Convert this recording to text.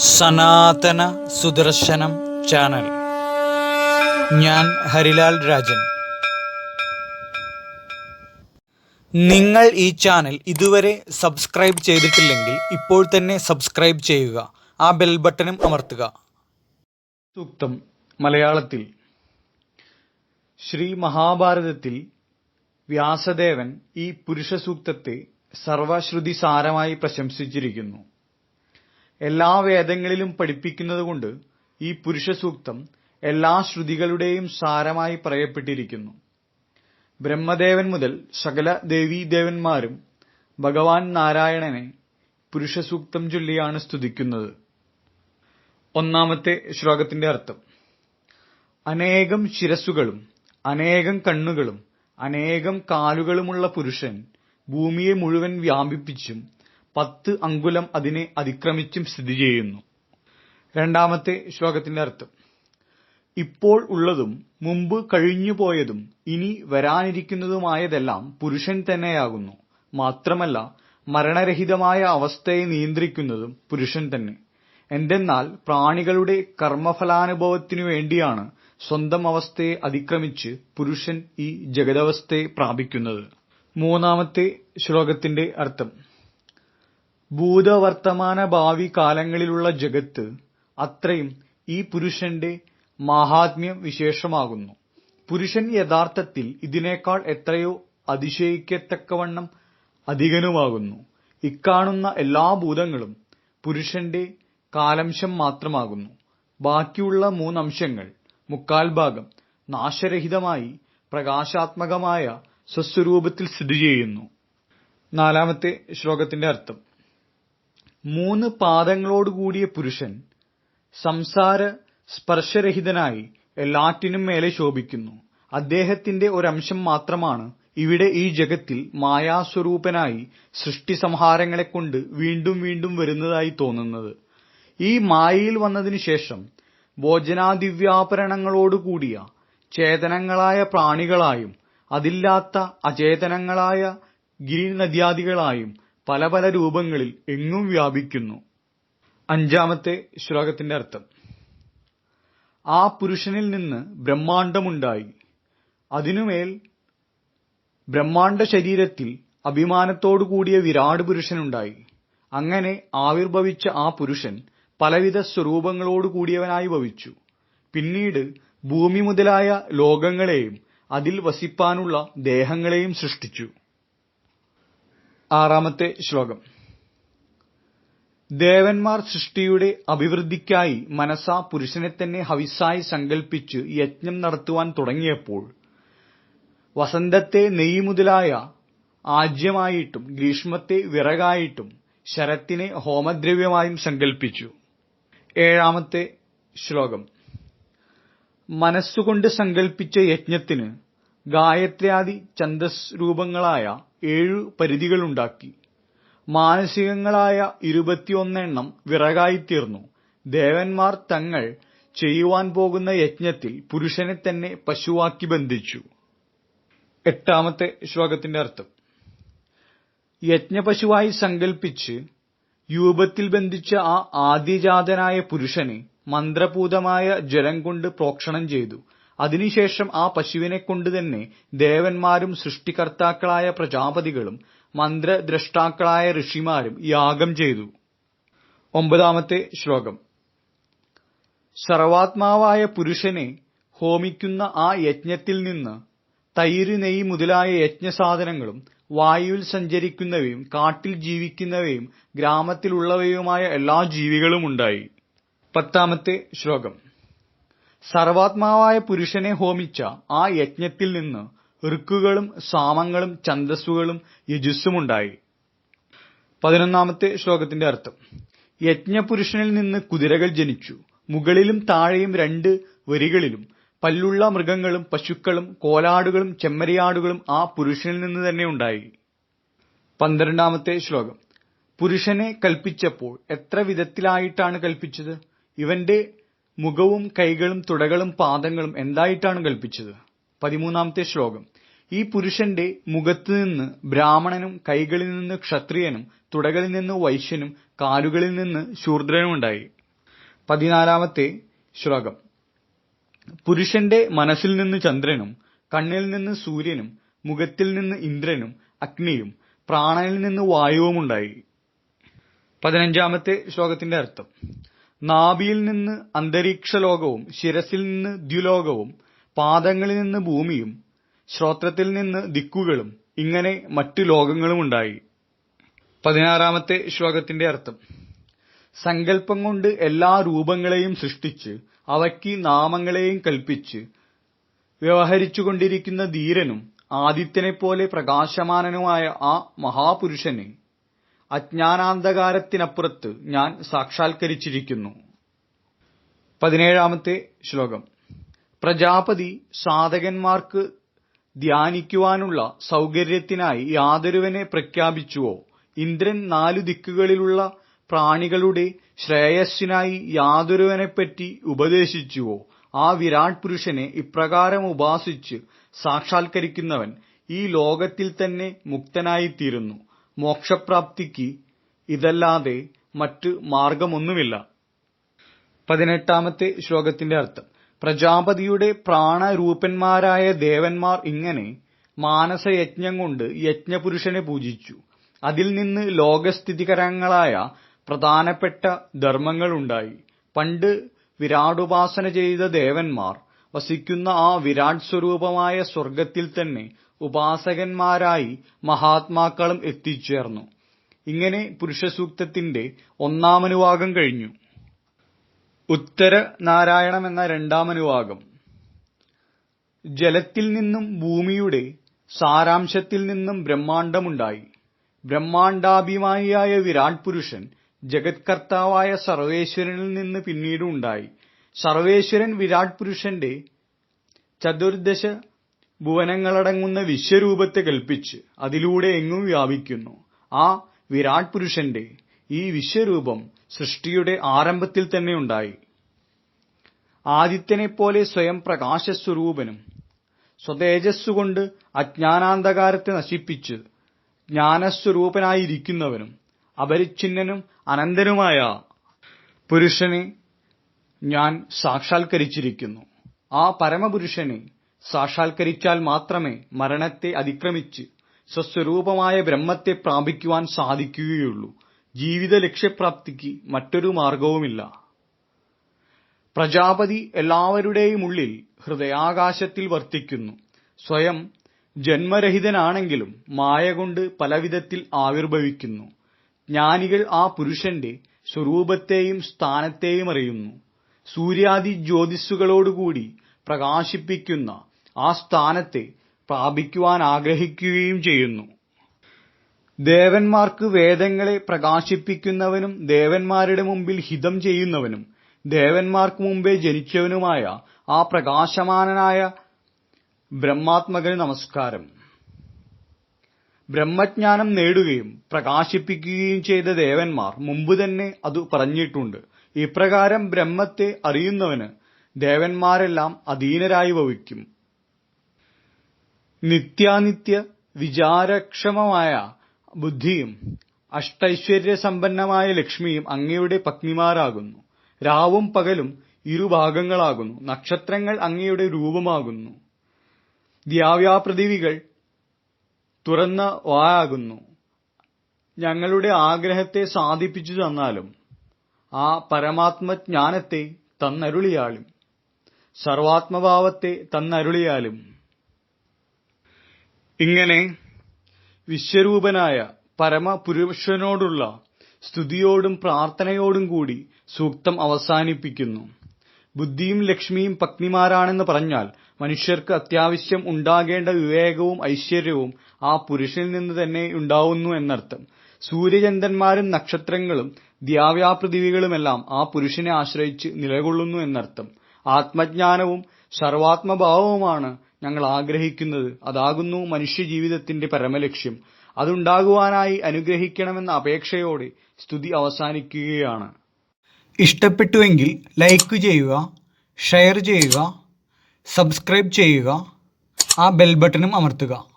സനാതന സുദർശനം ചാനൽ. ഞാൻ ഹരിലാൽ രാജൻ. നിങ്ങൾ ഈ ചാനൽ ഇതുവരെ സബ്സ്ക്രൈബ് ചെയ്തിട്ടില്ലെങ്കിൽ ഇപ്പോൾ തന്നെ സബ്സ്ക്രൈബ് ചെയ്യുക. ആ ബെൽ ബട്ടണും അമർത്തുക. സൂക്തം മലയാളത്തിൽ. ശ്രീ മഹാഭാരതത്തിൽ വ്യാസദേവൻ ഈ പുരുഷ സൂക്തത്തെ സർവശ്രുതി സാരമായി പ്രശംസിച്ചിരിക്കുന്നു. എല്ലാ വേദങ്ങളിലും പഠിപ്പിക്കുന്നതുകൊണ്ട് ഈ പുരുഷ സൂക്തം എല്ലാ ശ്രുതികളുടെയും സാരമായി പറയപ്പെട്ടിരിക്കുന്നു. ബ്രഹ്മദേവൻ മുതൽ സകല ദേവീദേവന്മാരും ഭഗവാൻ നാരായണനെ പുരുഷ സൂക്തം ചൊല്ലിയാണ് സ്തുതിക്കുന്നത്. ഒന്നാമത്തെ ശ്ലോകത്തിന്റെ അർത്ഥം. അനേകം ശിരസ്സുകളും അനേകം കണ്ണുകളും അനേകം കാലുകളുമുള്ള പുരുഷൻ ഭൂമിയെ മുഴുവൻ വ്യാപിപ്പിച്ചും പത്ത് അങ്കുലം അതിനെ അതിക്രമിച്ചും സ്ഥിതി ചെയ്യുന്നു. രണ്ടാമത്തെ ശ്ലോകത്തിന്റെ അർത്ഥം. ഇപ്പോൾ ഉള്ളതും മുമ്പ് കഴിഞ്ഞുപോയതും ഇനി വരാനിരിക്കുന്നതുമായതെല്ലാം പുരുഷൻ തന്നെയാകുന്നു. മാത്രമല്ല മരണരഹിതമായ അവസ്ഥയെ നിയന്ത്രിക്കുന്നതും പുരുഷൻ തന്നെ. എന്തെന്നാൽ പ്രാണികളുടെ കർമ്മഫലാനുഭവത്തിനു വേണ്ടിയാണ് സ്വന്തം അവസ്ഥയെ അതിക്രമിച്ച് പുരുഷൻ ഈ ജഗദവസ്ഥയെ പ്രാപിക്കുന്നത്. മൂന്നാമത്തെ ശ്ലോകത്തിന്റെ അർത്ഥം. ഭൂതവർത്തമാന ഭാവി കാലങ്ങളിലുള്ള ജഗത്ത് അത്രയും ഈ പുരുഷന്റെ മാഹാത്മ്യം വിശേഷമാകുന്നു. പുരുഷൻ യഥാർത്ഥത്തിൽ ഇതിനേക്കാൾ എത്രയോ അതിശയിക്കത്തക്കവണ്ണം അധികനുമാകുന്നു. ഇക്കാണുന്ന എല്ലാ ഭൂതങ്ങളും പുരുഷന്റെ കാലംശം മാത്രമാകുന്നു. ബാക്കിയുള്ള മൂന്നംശങ്ങൾ മുക്കാൽ ഭാഗം നാശരഹിതമായി പ്രകാശാത്മകമായ സ്വസ്വരൂപത്തിൽ സ്ഥിതി ചെയ്യുന്നു. നാലാമത്തെ ശ്ലോകത്തിന്റെ അർത്ഥം. മൂന്ന് പാദങ്ങളോടുകൂടിയ പുരുഷൻ സംസാര സ്പർശരഹിതനായി എല്ലാറ്റിനും മേലെ ശോഭിക്കുന്നു. അദ്ദേഹത്തിന്റെ ഒരംശം മാത്രമാണ് ഇവിടെ ഈ ജഗത്തിൽ മായാസ്വരൂപനായി സൃഷ്ടി സംഹാരങ്ങളെക്കൊണ്ട് വീണ്ടും വീണ്ടും വരുന്നതായി തോന്നുന്നത്. ഈ മായയിൽ വന്നതിനു ശേഷം ഭോജനാദിവ്യാപരണങ്ങളോടുകൂടിയ ചേതനങ്ങളായ പ്രാണികളായും അതില്ലാത്ത അചേതനങ്ങളായ ഗിരിനദ്യാദികളായും പല പല രൂപങ്ങളിൽ എങ്ങും വ്യാപിക്കുന്നു. അഞ്ചാമത്തെ ശ്ലോകത്തിന്റെ അർത്ഥം. ആ പുരുഷനിൽ നിന്ന് ബ്രഹ്മാണ്ടമുണ്ടായി. അതിനുമേൽ ബ്രഹ്മാണ്ട ശരീരത്തിൽ അഭിമാനത്തോടു കൂടിയ വിരാട് പുരുഷനുണ്ടായി. അങ്ങനെ ആവിർഭവിച്ച ആ പുരുഷൻ പലവിധ സ്വരൂപങ്ങളോട് കൂടിയവനായി ഭവിച്ചു. പിന്നീട് ഭൂമി മുതലായ ലോകങ്ങളെയും അതിൽ വസിപ്പാനുള്ള ദേഹങ്ങളെയും സൃഷ്ടിച്ചു. ആറാമത്തെ ശ്ലോകം. ദേവന്മാർ സൃഷ്ടിയുടെ അഭിവൃദ്ധിക്കായി മനസ്സാ പുരുഷനെ തന്നെ ഹവിസായി സങ്കൽപ്പിച്ച് യജ്ഞം നടത്തുവാൻ തുടങ്ങിയപ്പോൾ വസന്തത്തെ നെയ്യ് മുതലായ ആജ്യമായിട്ടും ഗ്രീഷ്മത്തെ വിറകായിട്ടും ശരത്തിനെ ഹോമദ്രവ്യമായും സങ്കൽപ്പിച്ചു. ഏഴാമത്തെ ശ്ലോകം. മനസ്സുകൊണ്ട് സങ്കൽപ്പിച്ച യജ്ഞത്തിന് ഗായത്ര്യാദി ഛന്ദസ് രൂപങ്ങളായ ഏഴു പരിധികളുണ്ടാക്കി. മാനസികങ്ങളായ ഇരുപത്തിയൊന്നെണ്ണം വിറകായിത്തീർന്നു. ദേവന്മാർ തങ്ങൾ ചെയ്യുവാൻ പോകുന്ന യജ്ഞത്തിൽ പുരുഷനെ തന്നെ പശുവാക്കി ബന്ധിച്ചു. എട്ടാമത്തെ ശ്ലോകത്തിന്റെ അർത്ഥം. യജ്ഞപശുവായി സങ്കൽപ്പിച്ച് യൂപത്തിൽ ബന്ധിച്ച ആ ആദ്യജാതനായ പുരുഷനെ മന്ത്രപൂതമായ ജലം കൊണ്ട് പ്രോക്ഷണം ചെയ്തു. അതിനുശേഷം ആ പശുവിനെ കൊണ്ട് തന്നെ ദേവന്മാരും സൃഷ്ടികർത്താക്കളായ പ്രജാപതികളും മന്ത്രദ്രഷ്ടാക്കളായ ഋഷിമാരും യാഗം ചെയ്തു. ഒമ്പതാമത്തെ ശ്ലോകം. സർവാത്മാവായ പുരുഷനെ ഹോമിക്കുന്ന ആ യജ്ഞത്തിൽ നിന്ന് തൈര് നെയ്യ് മുതലായ യജ്ഞസാധനങ്ങളും വായുവിൽ സഞ്ചരിക്കുന്നവയും കാട്ടിൽ ജീവിക്കുന്നവയും ഗ്രാമത്തിലുള്ളവയുമായ എല്ലാ ജീവികളും ഉണ്ടായി. പത്താമത്തെ ശ്ലോകം. സർവാത്മാവായ പുരുഷനെ ഹോമിച്ച ആ യജ്ഞത്തിൽ നിന്ന് ഋക്കുകളും സാമങ്ങളും ഛന്ദസ്സുകളും യജുസ്സുമുണ്ടായി. പതിനൊന്നാമത്തെ ശ്ലോകത്തിന്റെ അർത്ഥം. യജ്ഞപുരുഷനിൽ നിന്ന് കുതിരകൾ ജനിച്ചു. മുകളിലും താഴെയും രണ്ട് വരികളിലും പല്ലുള്ള മൃഗങ്ങളും പശുക്കളും കോലാടുകളും ചെമ്മരിയാടുകളും ആ പുരുഷനിൽ നിന്ന് തന്നെ ഉണ്ടായി. പന്ത്രണ്ടാമത്തെ ശ്ലോകം. പുരുഷനെ കൽപ്പിച്ചപ്പോൾ എത്ര വിധത്തിലായിട്ടാണ് കൽപ്പിച്ചത്? ഇവന്റെ മുഖവും കൈകളും തുടകളും പാദങ്ങളും എന്തായിട്ടാണ് കൽപ്പിച്ചത്? പതിമൂന്നാമത്തെ ശ്ലോകം. ഈ പുരുഷന്റെ മുഖത്ത് നിന്ന് ബ്രാഹ്മണനും കൈകളിൽ നിന്ന് ക്ഷത്രിയനും തുടകളിൽ നിന്ന് വൈശ്യനും കാലുകളിൽ നിന്ന് ശൂദ്രനും ഉണ്ടായി. പതിനാലാമത്തെ ശ്ലോകം. പുരുഷന്റെ മനസ്സിൽ നിന്ന് ചന്ദ്രനും കണ്ണിൽ നിന്ന് സൂര്യനും മുഖത്തിൽ നിന്ന് ഇന്ദ്രനും അഗ്നിയും പ്രാണനിൽ നിന്ന് വായുവുമുണ്ടായി. പതിനഞ്ചാമത്തെ ശ്ലോകത്തിന്റെ അർത്ഥം. നാഭിയിൽ നിന്ന് അന്തരീക്ഷലോകവും ശിരസ്സിൽ നിന്ന് ദ്യുലോകവും പാദങ്ങളിൽ നിന്ന് ഭൂമിയും ശ്രോത്രത്തിൽ നിന്ന് ദിക്കുകളും ഇങ്ങനെ മറ്റു ലോകങ്ങളുമുണ്ടായി. പതിനാറാമത്തെ ശ്ലോകത്തിന്റെ അർത്ഥം. സങ്കല്പം കൊണ്ട് എല്ലാ രൂപങ്ങളെയും സൃഷ്ടിച്ച് അവയ്ക്ക് നാമങ്ങളെയും കൽപ്പിച്ച് വ്യവഹരിച്ചുകൊണ്ടിരിക്കുന്ന ധീരനും ആദിത്യനെപ്പോലെ പ്രകാശമാനനുമായ ആ മഹാപുരുഷനെ അജ്ഞാനാന്ധകാരത്തിനപ്പുറത്ത് ഞാൻ സാക്ഷാത്കരിച്ചിരിക്കുന്നു. പതിനേഴാമത്തെ ശ്ലോകം. പ്രജാപതി സാധകന്മാർക്ക് ധ്യാനിക്കുവാനുള്ള സൌകര്യത്തിനായി യാതൊരുവനെ പ്രഖ്യാപിച്ചുവോ? ഇന്ദ്രൻ നാലു ദിക്കുകളിലുള്ള പ്രാണികളുടെ ശ്രേയസ്സിനായി യാതൊരുവനെപ്പറ്റി ഉപദേശിച്ചുവോ? ആ വിരാട് പുരുഷനെ ഇപ്രകാരം ഉപാസിച്ച് സാക്ഷാത്കരിക്കുന്നവൻ ഈ ലോകത്തിൽ തന്നെ മുക്തനായിത്തീരുന്നു. മോക്ഷപ്രാപ്തിക്ക് ഇതല്ലാതെ മറ്റു മാർഗമൊന്നുമില്ല. പതിനെട്ടാമത്തെ ശ്ലോകത്തിന്റെ അർത്ഥം. പ്രജാപതിയുടെ പ്രാണരൂപന്മാരായ ദേവന്മാർ ഇങ്ങനെ മാനസയജ്ഞം കൊണ്ട് യജ്ഞപുരുഷനെ പൂജിച്ചു. അതിൽ നിന്ന് ലോകസ്ഥിതികരങ്ങളായ പ്രധാനപ്പെട്ട ധർമ്മങ്ങളുണ്ടായി. പണ്ട് വിരാടുപാസന ചെയ്ത ദേവന്മാർ വസിക്കുന്ന ആ വിരാട് സ്വരൂപമായ സ്വർഗത്തിൽ തന്നെ ഉപാസകന്മാരായി മഹാത്മാക്കളും എത്തിച്ചേർന്നു. ഇങ്ങനെ പുരുഷസൂക്തത്തിന്റെ ഒന്നാമനുവാകം കഴിഞ്ഞു. ഉത്തര നാരായണം എന്ന രണ്ടാമനുവാകം ജലത്തിൽ നിന്നും ഭൂമിയുടെ സാരാംശത്തിൽ നിന്നും ബ്രഹ്മാണ്ടമുണ്ടായി. ബ്രഹ്മാണ്ടാഭിമാനിയായ വിരാട് പുരുഷൻ ജഗത്കർത്താവായ സർവേശ്വരനിൽ നിന്ന് പിന്നീട് ഉണ്ടായി സർവേശ്വരൻ വിരാട് പുരുഷന്റെ ചതുർദശ ഭുവനങ്ങളടങ്ങുന്ന വിശ്വരൂപത്തെ കൽപ്പിച്ച് അതിലൂടെ എങ്ങും വ്യാപിക്കുന്നു. ആ വിരാട് പുരുഷന്റെ ഈ വിശ്വരൂപം സൃഷ്ടിയുടെ ആരംഭത്തിൽ തന്നെ ഉണ്ടായി. ആദിത്യനെപ്പോലെ സ്വയം പ്രകാശസ്വരൂപനും സ്വതേജസ്സുകൊണ്ട് അജ്ഞാനാന്ധകാരത്തെ നശിപ്പിച്ച് ജ്ഞാനസ്വരൂപനായിരിക്കുന്നവനും അപരിച്ഛിന്നനും അനന്തനുമായ പുരുഷനെ ഞാൻ സാക്ഷാത്കരിച്ചിരിക്കുന്നു. ആ പരമപുരുഷനെ സാക്ഷാത്കരിച്ചാൽ മാത്രമേ മരണത്തെ അതിക്രമിച്ച് സ്വസ്വരൂപമായ ബ്രഹ്മത്തെ പ്രാപിക്കുവാൻ സാധിക്കുകയുള്ളൂ. ജീവിത ലക്ഷ്യപ്രാപ്തിക്ക് മറ്റൊരു മാർഗവുമില്ല. പ്രജാപതി എല്ലാവരുടെയും ഉള്ളിൽ ഹൃദയാകാശത്തിൽ വർത്തിക്കുന്നു. സ്വയം ജന്മരഹിതനാണെങ്കിലും മായ കൊണ്ട് പലവിധത്തിൽ ആവിർഭവിക്കുന്നു. ജ്ഞാനികൾ ആ പുരുഷന്റെ സ്വരൂപത്തെയും സ്ഥാനത്തെയും അറിയുന്നു. സൂര്യാദി ജ്യോതിസ്സുകളോടുകൂടി പ്രകാശിപ്പിക്കുന്ന ആ സ്ഥാനത്തെ പ്രാപിക്കുവാൻ ആഗ്രഹിക്കുകയും ചെയ്യുന്നു. ദേവന്മാർക്ക് വേദങ്ങളെ പ്രകാശിപ്പിക്കുന്നവനും ദേവന്മാരുടെ മുമ്പിൽ ഹിതം ചെയ്യുന്നവനും ദേവന്മാർക്ക് മുമ്പേ ജനിച്ചവനുമായ ആ പ്രകാശമാനനായ ബ്രഹ്മാത്മകന് നമസ്കാരം. ബ്രഹ്മജ്ഞാനം നേടുകയും പ്രകാശിപ്പിക്കുകയും ചെയ്ത ദേവന്മാർ മുമ്പ് തന്നെ അത് പറഞ്ഞിട്ടുണ്ട്. ഇപ്രകാരം ബ്രഹ്മത്തെ അറിയുന്നവന് ദേവന്മാരെല്ലാം അധീനരായി ഭവിക്കും. നിത്യാനിത്യ വിചാരക്ഷമമായ ബുദ്ധിയും അഷ്ടൈശ്വര്യസമ്പന്നമായ ലക്ഷ്മിയും അങ്ങയുടെ പത്നിമാരാകുന്നു. രാവും പകലും ഇരുഭാഗങ്ങളാകുന്നു. നക്ഷത്രങ്ങൾ അങ്ങയുടെ രൂപമാകുന്നു. ദ്യാവ്യാപ്രതിവികൾ തുറന്ന വായാകുന്നു. ഞങ്ങളുടെ ആഗ്രഹത്തെ സാധിപ്പിച്ചു തന്നാലും ആ പരമാത്മജ്ഞാനത്തെ തന്നരുളിയാലും സർവാത്മഭാവത്തെ തന്നരുളിയാലും ഇങ്ങനെ വിശ്വരൂപനായ പരമപുരുഷനോടുള്ള സ്തുതിയോടും പ്രാർത്ഥനയോടും കൂടി സൂക്തം അവസാനിപ്പിക്കുന്നു. ബുദ്ധിയും ലക്ഷ്മിയും പത്നിമാരാണെന്ന് പറഞ്ഞാൽ മനുഷ്യർക്ക് അത്യാവശ്യം ഉണ്ടാകേണ്ട വിവേകവും ഐശ്വര്യവും ആ പുരുഷനിൽ നിന്ന് തന്നെ ഉണ്ടാവുന്നു എന്നർത്ഥം. സൂര്യചന്ദ്രന്മാരും നക്ഷത്രങ്ങളും ദ്യാവ്യാപൃഥിവികളുമെല്ലാം ആ പുരുഷനെ ആശ്രയിച്ച് നിലകൊള്ളുന്നു എന്നർത്ഥം. ആത്മജ്ഞാനവും സർവാത്മഭാവവുമാണ് ഞങ്ങൾ ആഗ്രഹിക്കുന്നത് അതാകുന്നു മനുഷ്യജീവിതത്തിന്റെ പരമലക്ഷ്യം. അതുണ്ടാകുവാനായി അനുഗ്രഹിക്കണമെന്ന അപേക്ഷയോടെ സ്തുതി അവസാനിക്കുകയാണ്. ഇഷ്ടപ്പെട്ടുവെങ്കിൽ ലൈക്ക് ചെയ്യുക ഷെയർ ചെയ്യുക സബ്സ്ക്രൈബ് ചെയ്യുക ആ ബെൽ ബട്ടണും അമർത്തുക.